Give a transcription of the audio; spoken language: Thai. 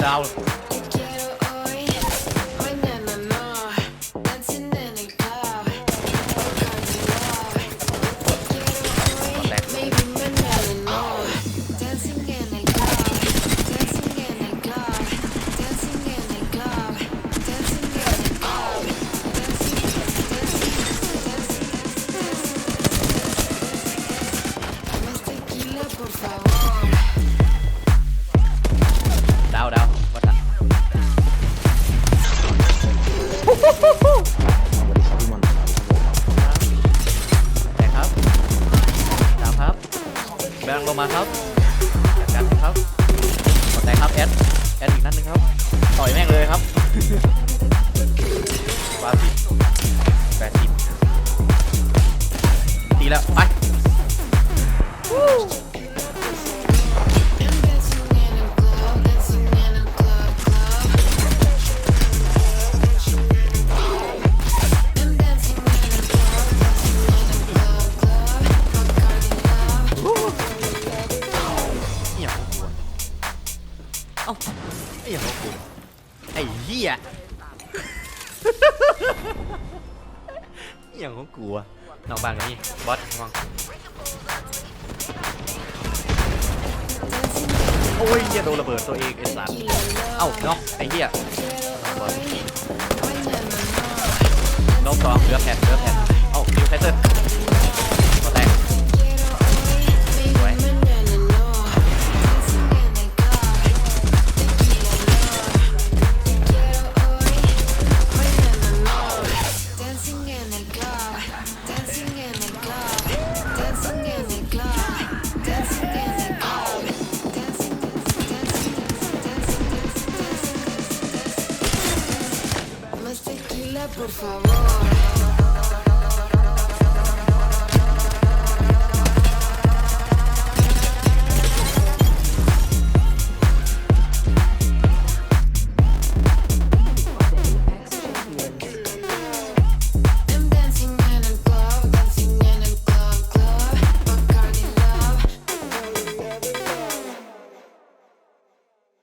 thousand. แต่ครับดาวครับ แบงค์ลงมาครับจัดการครับกดแต่ครับแอดแอดอีกนัดหนึงครับ ต่อยแม่งเลยครับวาสิแปดสิบตีแล้วไปาไอ้เหี้ยของกูไอ้เหี้ยเหี้ยของกูอะนอกบ้านกันนี่บอสระวังโอ้ยเหี้ยโดนระเบิดตัวเองไอ้สัสเอ้าเนาะไอ้เหี้ยนกต่อเหลือแผ่นเหลือแผ่นเอ้าดิวไคเตอร์ก็ dursun